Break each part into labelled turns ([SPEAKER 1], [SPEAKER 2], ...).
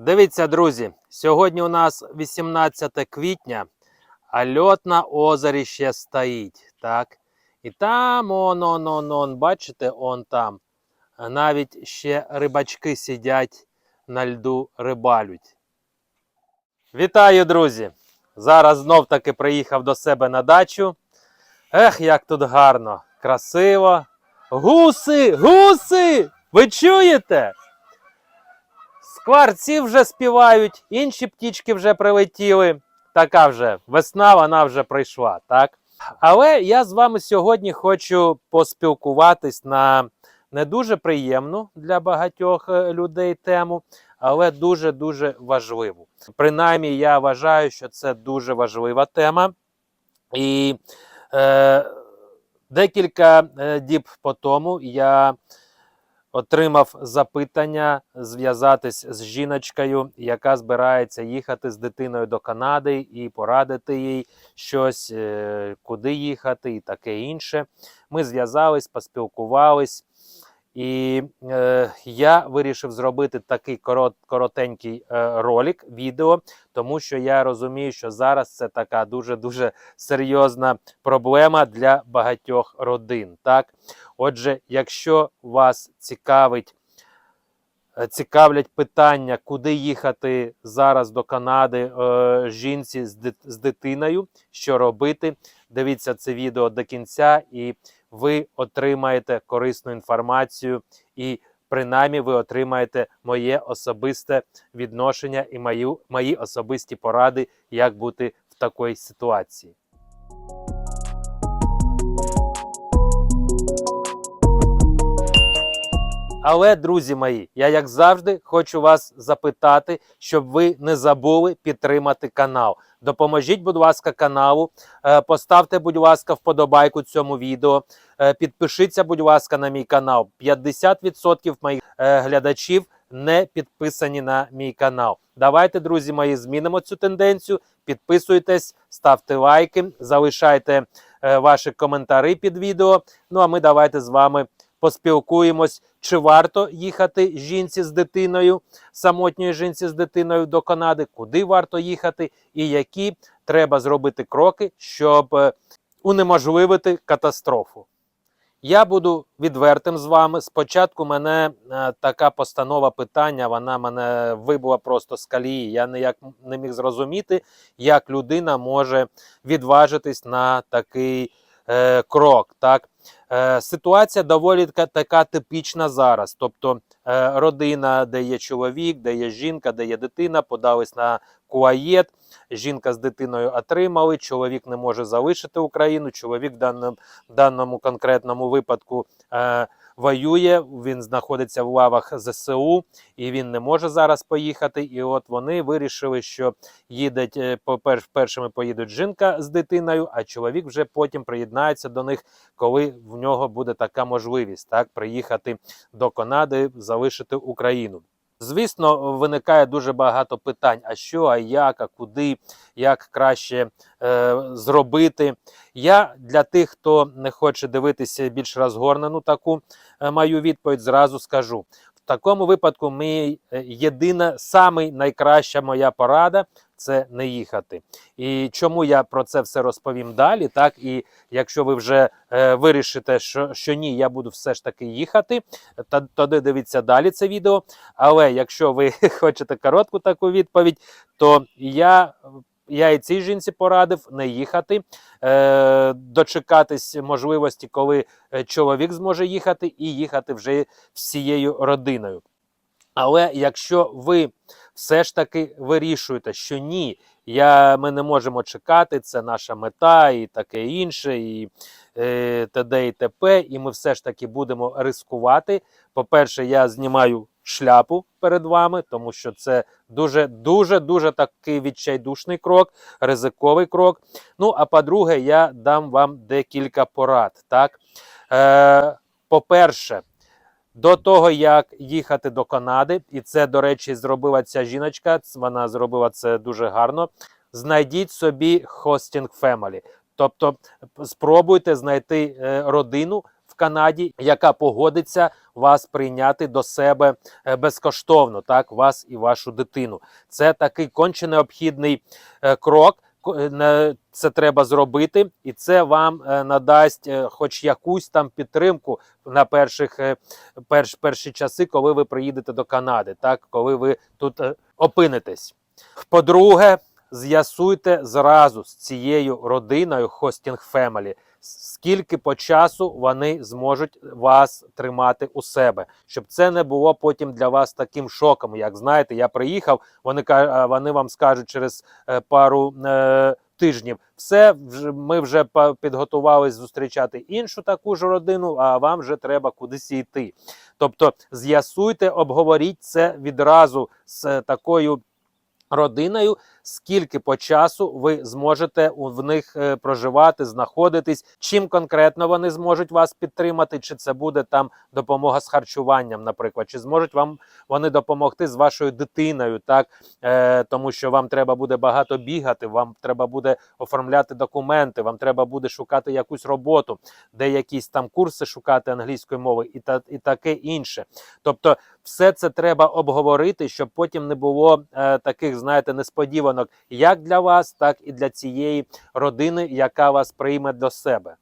[SPEAKER 1] Дивіться, друзі, сьогодні у нас 18 квітня, а льот на озері ще стоїть. так? І там, он, он, он, он, бачите, он там. Навіть ще рибачки сидять на льду, рибалють. Вітаю, друзі! Зараз знов таки приїхав до себе на дачу. Ех, як тут гарно, красиво. Гуси, гуси! Ви чуєте? Скварці вже співають, інші птічки вже прилетіли. Така вже весна, вона вже прийшла, так? Але я з вами сьогодні хочу поспілкуватись на не дуже приємну для багатьох е, людей тему, але дуже-дуже важливу. Принаймні, я вважаю, що це дуже важлива тема. І е, декілька е, діб по тому я отримав запитання зв'язатись з жіночкою, яка збирається їхати з дитиною до Канади і порадити їй щось, е, куди їхати, і таке інше. Ми зв'язались, поспілкувались. І е, я вирішив зробити такий корот, коротенький е, ролик, відео, тому що я розумію, що зараз це така дуже-дуже серйозна проблема для багатьох родин. Так? Отже, якщо вас цікавить, е, цікавлять питання, куди їхати зараз до Канади е, жінці з, дит- з дитиною, що робити, дивіться це відео до кінця, і ви отримаєте корисну інформацію, і принаймні ви отримаєте моє особисте відношення і мою, мої особисті поради, як бути в такій ситуації. Але, друзі мої, я як завжди хочу вас запитати, щоб ви не забули підтримати канал. Допоможіть, будь ласка, каналу. Е, Поставте, будь ласка, вподобайку цьому відео. Е, Підпишіться, будь ласка, на мій канал. 50% моїх е, глядачів не підписані на мій канал. Давайте, друзі мої, змінимо цю тенденцію. Підписуйтесь, ставте лайки, залишайте ваші коментарі під відео. Ну а ми давайте з вами поспілкуємось, чи варто їхати жінці з дитиною, самотньої жінці з дитиною до Канади, куди варто їхати, і які треба зробити кроки, щоб е, унеможливити катастрофу. Я буду відвертим з вами. Спочатку мене е, така постанова питання, вона мене вибула просто з калії. Я ніяк не міг зрозуміти, як людина може відважитись на такий е, крок. Так? Е, ситуація доволі така, типічна зараз. Тобто е, родина, де є чоловік, де є жінка, де є дитина, подались на куаєт. Жінка з дитиною отримали, чоловік не може залишити Україну. Чоловік в даному, в даному конкретному випадку е, воює. Він знаходиться в лавах ЗСУ і він не може зараз поїхати. І от вони вирішили, що їдуть е, першими поїдуть жінка з дитиною, а чоловік вже потім приєднається до них, коли в нього буде така можливість так приїхати до Канади, залишити Україну. Звісно, виникає дуже багато питань: а що, а як, а куди, як краще е, зробити. Я для тих, хто не хоче дивитися більш розгорнену таку е, мою відповідь, зразу скажу. В такому випадку ми е, єдина, самий найкраща моя порада це не їхати. І чому я про це все розповім далі? Так, і якщо ви вже е, вирішите, що, що ні, я буду все ж таки їхати, та тоді дивіться далі це відео. Але якщо ви хочете коротку таку відповідь, то я. Я і цій жінці порадив не їхати, е, дочекатись можливості, коли е, чоловік зможе їхати, і їхати вже всією родиною. Але якщо ви все ж таки вирішуєте, що ні, я, ми не можемо чекати, це наша мета і таке інше, і е, т.д. і т.п., і ми все ж таки будемо рискувати. По-перше, я знімаю шляпу перед вами, тому що це дуже, дуже, дуже такий відчайдушний крок, ризиковий крок. Ну, а по-друге, я дам вам декілька порад. Так? Е, по-перше, до того, як їхати до Канади, і це, до речі, зробила ця жіночка, вона зробила це дуже гарно. Знайдіть собі hosting family. Тобто спробуйте знайти е, родину, в Канаді, яка погодиться вас прийняти до себе е, безкоштовно, так, вас і вашу дитину. Це такий конче необхідний е, крок. Е, Це треба зробити, і це вам е, надасть е, хоч якусь там підтримку на перших перш, перші часи, коли ви приїдете до Канади, так коли ви тут опинитесь. По-друге, з'ясуйте зразу з цією родиною Хостінг Family, скільки по часу вони зможуть вас тримати у себе, щоб це не було потім для вас таким шоком. Як знаєте, я приїхав, вони е, вони вам скажуть через е, пару. е, Тижнів все ми вже підготувались зустрічати іншу таку ж родину, а вам вже треба кудись йти. Тобто з'ясуйте, обговоріть це відразу з такою родиною, скільки по часу ви зможете в них е, проживати, знаходитись, чим конкретно вони зможуть вас підтримати, чи це буде там допомога з харчуванням, наприклад, чи зможуть вам вони допомогти з вашою дитиною, так е, тому що вам треба буде багато бігати, вам треба буде оформляти документи, вам треба буде шукати якусь роботу, де якісь там курси шукати англійської мови, і та і таке інше. Тобто, все це треба обговорити, щоб потім не було е, таких, знаєте, несподіванок як для вас, так і для цієї родини, яка вас прийме до себе.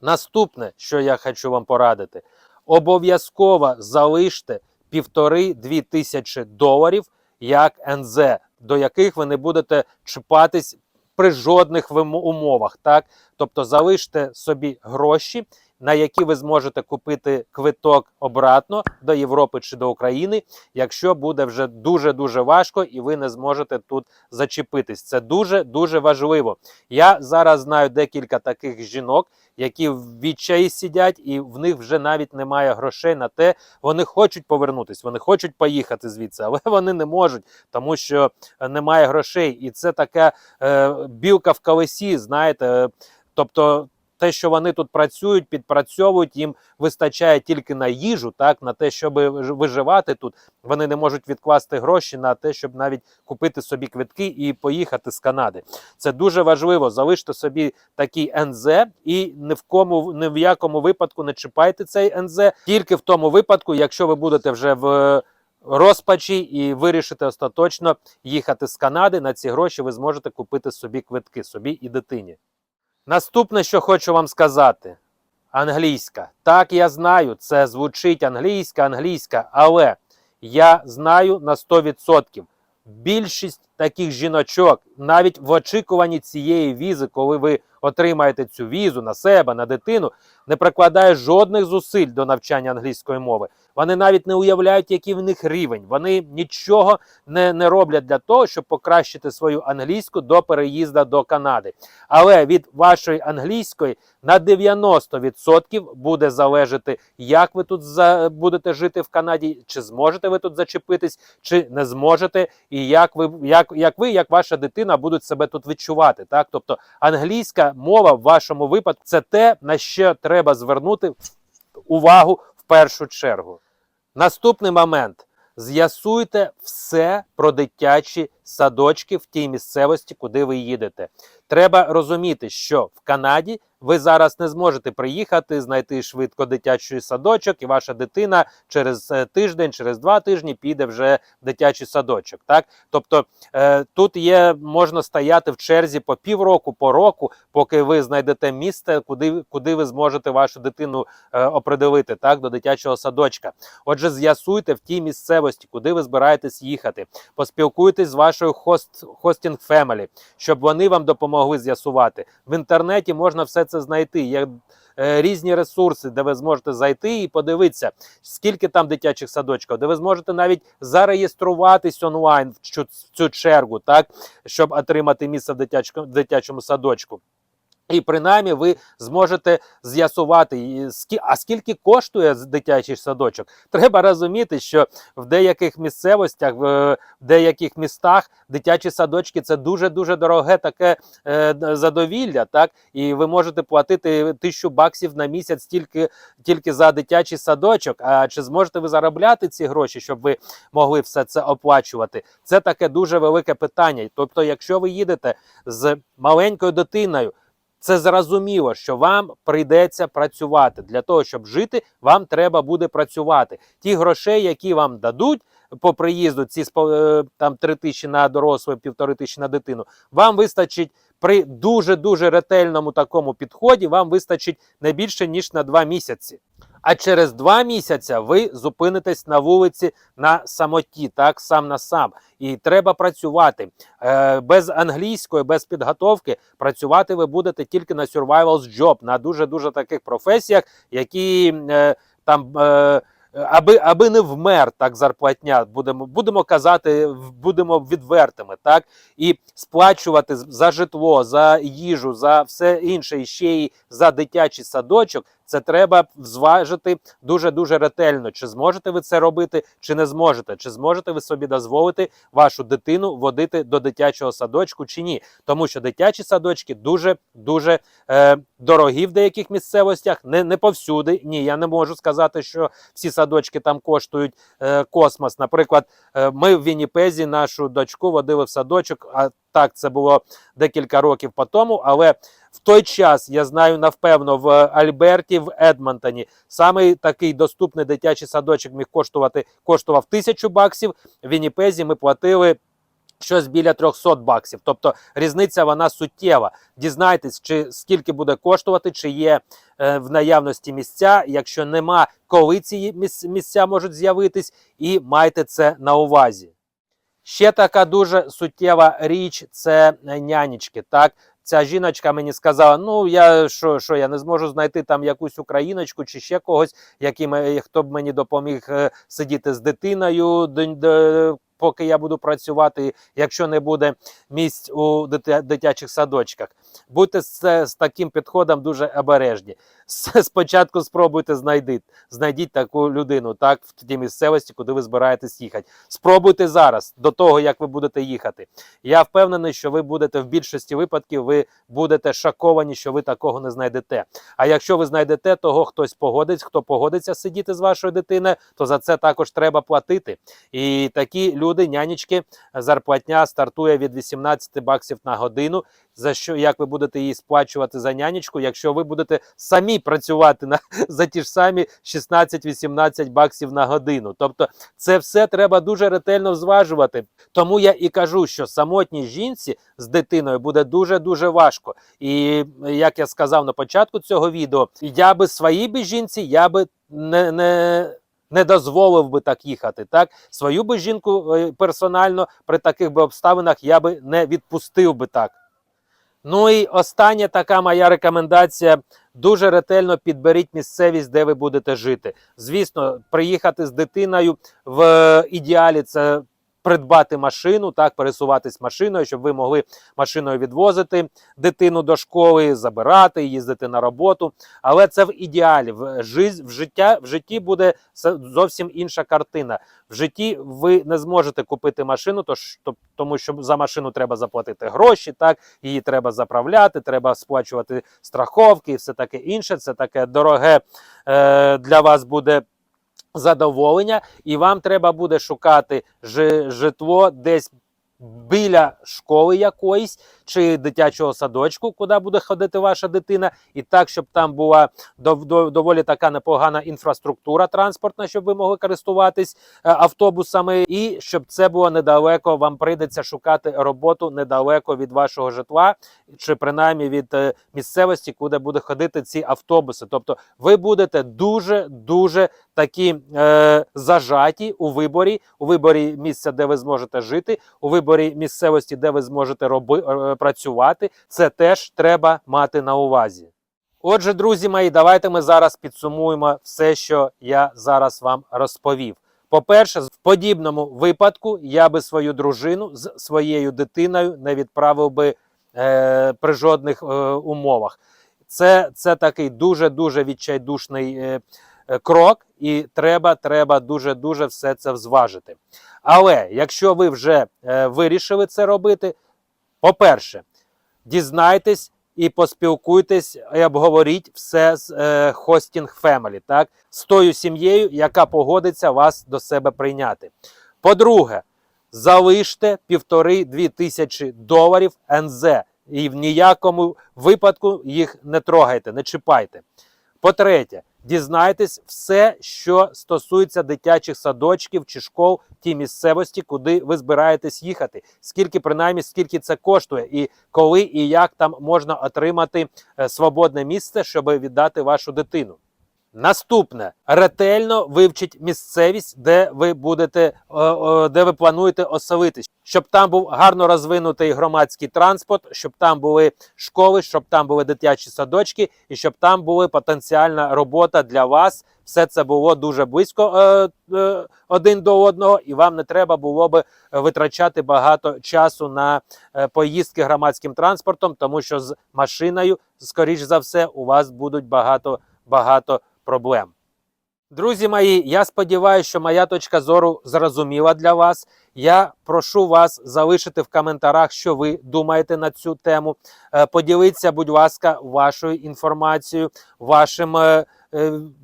[SPEAKER 1] Наступне, що я хочу вам порадити, обов'язково залиште півтори-дві тисячі доларів як НЗ, до яких ви не будете чіпатись при жодних умовах. Так? Тобто залиште собі гроші, на які ви зможете купити квиток обратно до Європи чи до України, якщо буде вже дуже дуже важко, і ви не зможете тут зачепитись. Це дуже дуже важливо. Я зараз знаю декілька таких жінок, які в відчаї сидять, і в них вже навіть немає грошей на те. Вони хочуть повернутись, вони хочуть поїхати звідси, але вони не можуть, тому що е, немає грошей. І це така е, білка в колесі, знаєте. е, Тобто, те, що вони тут працюють, підпрацьовують, їм вистачає тільки на їжу, так на те, щоб виживати тут. Вони не можуть відкласти гроші на те, щоб навіть купити собі квитки і поїхати з Канади. Це дуже важливо. Залиште собі такий НЗ і ні в кому ні в якому випадку не чіпайте цей НЗ, тільки в тому випадку, якщо ви будете вже в розпачі і вирішите остаточно їхати з Канади. На ці гроші ви зможете купити собі квитки, собі і дитині. Наступне, що хочу вам сказати. Англійська. Так, я знаю, це звучить англійська, англійська, але я знаю на 100%. Більшість таких жіночок, навіть в очікуванні цієї візи, коли ви отримаєте цю візу на себе, на дитину, не прикладає жодних зусиль до навчання англійської мови. Вони навіть не уявляють, який в них рівень. Вони нічого не, не роблять для того, щоб покращити свою англійську до переїзду до Канади. Але від вашої англійської на 90% буде залежати, як ви тут за, будете жити в Канаді, чи зможете ви тут зачепитись, чи не зможете, і як ви, як, як ви, як ваша дитина будуть себе тут відчувати. Так? Тобто англійська мова в вашому випадку це те, на що треба звернути увагу в першу чергу. Наступний момент. З'ясуйте все про дитячі садочки в тій місцевості, куди ви їдете. Треба розуміти, що в Канаді ви зараз не зможете приїхати, знайти швидко дитячий садочок, і ваша дитина через е, тиждень, через два тижні піде вже в дитячий садочок. Так, тобто е, тут є можна стояти в черзі по півроку, по року, поки ви знайдете місце, куди, куди ви зможете вашу дитину е, оприділити так до дитячого садочка. Отже, з'ясуйте в тій місцевості, куди ви збираєтесь їхати. Поспілкуйтесь з вашою хост, хостінг фемелі, щоб вони вам допомогли з'ясувати. В інтернеті можна все це знайти. Є е, різні ресурси, де ви зможете зайти і подивитися, скільки там дитячих садочків, де ви зможете навіть зареєструватись онлайн в цю, чергу, так щоб отримати місце в дитячому, дитячому садочку. І принаймні ви зможете з'ясувати, а скільки коштує дитячий садочок. Треба розуміти, що в деяких місцевостях, в деяких містах дитячі садочки це дуже дуже дороге таке е, задовілля. Так, і ви можете платити тисячу баксів на місяць тільки, тільки за дитячий садочок. А чи зможете ви заробляти ці гроші, щоб ви могли все це оплачувати? Це таке дуже велике питання. Тобто, якщо ви їдете з маленькою дитиною Це зрозуміло, що вам прийдеться працювати. Для того, щоб жити, вам треба буде працювати. Ті грошей, які вам дадуть по приїзду, ці е, там 3 тисячі на дорослого, півтори тисячі на дитину, вам вистачить при дуже дуже ретельному такому підході, вам вистачить не більше ніж на 2 місяці. А через два місяці ви зупинитесь на вулиці на самоті, так сам на сам. І треба працювати е, без англійської, без підготовки. Працювати ви будете тільки на survival's job, на дуже дуже таких професіях, які е, там. Е, Аби аби не вмер так зарплатня, будемо будемо казати, будемо відвертими, так і сплачувати за житло, за їжу, за все інше, і ще й за дитячий садочок. Це треба зважити дуже дуже ретельно. Чи зможете ви це робити, чи не зможете? Чи зможете ви собі дозволити вашу дитину водити до дитячого садочку, чи ні? Тому що дитячі садочки дуже дуже е, дорогі в деяких місцевостях, не, не повсюди. Ні, я не можу сказати, що всі садочки там коштують е, космос. Наприклад, е, ми в Вінніпезі нашу дочку водили в садочок. А так це було декілька років по тому. Але в той час я знаю напевно в Альберті, в Едмонтоні саме такий доступний дитячий садочок міг коштувати коштував тисячу баксів. В Вінніпезі ми платили. Щось біля 300 баксів, тобто різниця вона суттєва. Дізнайтесь, чи скільки буде коштувати, чи є е, в наявності місця. Якщо нема, коли ці місця можуть з'явитись, і майте це на увазі. Ще така дуже суттєва річ це е, нянечки. Так, ця жіночка мені сказала: ну я що, що я не зможу знайти там якусь україночку чи ще когось, який хто б мені допоміг е, сидіти з дитиною, поки я буду працювати, якщо не буде місць у дитячих садочках. Будьте з, з таким підходом дуже обережні. Спочатку спробуйте знайдіть, знайдіть таку людину, так, в тій місцевості, куди ви збираєтесь їхати. Спробуйте зараз, до того як ви будете їхати. Я впевнений, що ви будете в більшості випадків, ви будете шоковані, що ви такого не знайдете. А якщо ви знайдете того, хтось погодиться, хто погодиться сидіти з вашою дитиною, то за це також треба платити. І такі люди, нянечки, зарплатня стартує від 18 баксів на годину. За що як ви будете її сплачувати за нянечку, якщо ви будете самі працювати на за ті ж самі 16-18 баксів на годину? Тобто, це все треба дуже ретельно зважувати. Тому я і кажу, що самотній жінці з дитиною буде дуже дуже важко. І як я сказав на початку цього відео, я би своїй би жінці, я би не. не не дозволив би так їхати. Так свою би жінку е, персонально при таких би обставинах я би не відпустив би так. Ну і остання така моя рекомендація: дуже ретельно підберіть місцевість, де ви будете жити. Звісно, приїхати з дитиною в ідеалі це. Придбати машину, так пересуватись машиною, щоб ви могли машиною відвозити дитину до школи, забирати, їздити на роботу. Але це в ідеалі. В, жиз- в, життя, в житті буде зовсім інша картина. В житті ви не зможете купити машину, тож, то- тому що за машину треба заплатити гроші, так її треба заправляти, треба сплачувати страховки і все таке інше. Це таке дороге е, для вас буде. Задоволення, і вам треба буде шукати житло десь біля школи якоїсь чи дитячого садочку, куди буде ходити ваша дитина, і так, щоб там була дов- дов- доволі така непогана інфраструктура транспортна, щоб ви могли користуватись е, автобусами, і щоб це було недалеко. Вам прийдеться шукати роботу недалеко від вашого житла, чи принаймні від е, місцевості, куди буде ходити ці автобуси. Тобто, ви будете дуже дуже такі е, зажаті у виборі, у виборі місця, де ви зможете жити, у виборі місцевості, де ви зможете роби, е, працювати. Це теж треба мати на увазі. Отже, друзі мої, давайте ми зараз підсумуємо все, що я зараз вам розповів. По-перше, в подібному випадку я би свою дружину з своєю дитиною не відправив би е, при жодних е, умовах. Це, це такий дуже дуже відчайдушний е, крок, і треба, треба дуже дуже все це зважити. Але якщо ви вже е, вирішили це робити, по-перше, дізнайтесь і поспілкуйтесь, і обговоріть все з е, Hosting Family, так, з тою сім'єю, яка погодиться вас до себе прийняти. По-друге, залиште півтори-дві тисячі доларів НЗ і в ніякому випадку їх не трогайте, не чіпайте. По-третє, дізнайтесь все, що стосується дитячих садочків чи школ ті місцевості, куди ви збираєтесь їхати. Скільки принаймні, скільки це коштує, і коли і як там можна отримати е, свободне місце, щоб віддати вашу дитину. Наступне ретельно вивчіть місцевість, де ви будете, е, де ви плануєте оселитись, щоб там був гарно розвинутий громадський транспорт, щоб там були школи, щоб там були дитячі садочки, і щоб там була потенціальна робота для вас. Все це було дуже близько е, е, один до одного, і вам не треба було би витрачати багато часу на поїздки громадським транспортом, тому що з машиною, скоріш за все, у вас будуть багато багато проблем. Друзі мої, я сподіваюся, що моя точка зору зрозуміла для вас. Я прошу вас залишити в коментарях, що ви думаєте на цю тему. Е, Поділіться, будь ласка, вашою інформацією, вашим е,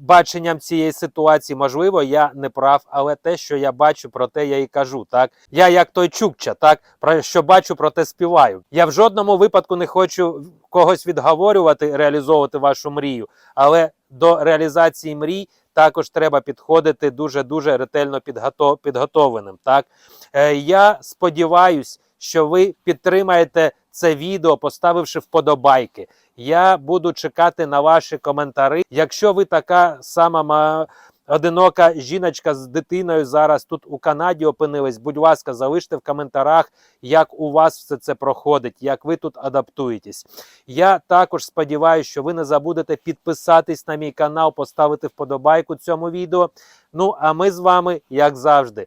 [SPEAKER 1] баченням цієї ситуації. Можливо, я не прав, але те, що я бачу, про те я і кажу. Так я як той Чукча, так про що бачу, про те співаю. Я в жодному випадку не хочу когось відговорювати, реалізовувати вашу мрію, але до реалізації мрій також треба підходити дуже дуже ретельно підготов, підготовленим. Так е, я сподіваюсь, що ви підтримаєте це відео, поставивши вподобайки. Я буду чекати на ваші коментарі. Якщо ви така сама ма- одинока жіночка з дитиною зараз тут у Канаді опинились, будь ласка, залиште в коментарях, як у вас все це проходить, як ви тут адаптуєтесь. Я також сподіваюся, що ви не забудете підписатись на мій канал, поставити вподобайку цьому відео. Ну а ми з вами, як завжди,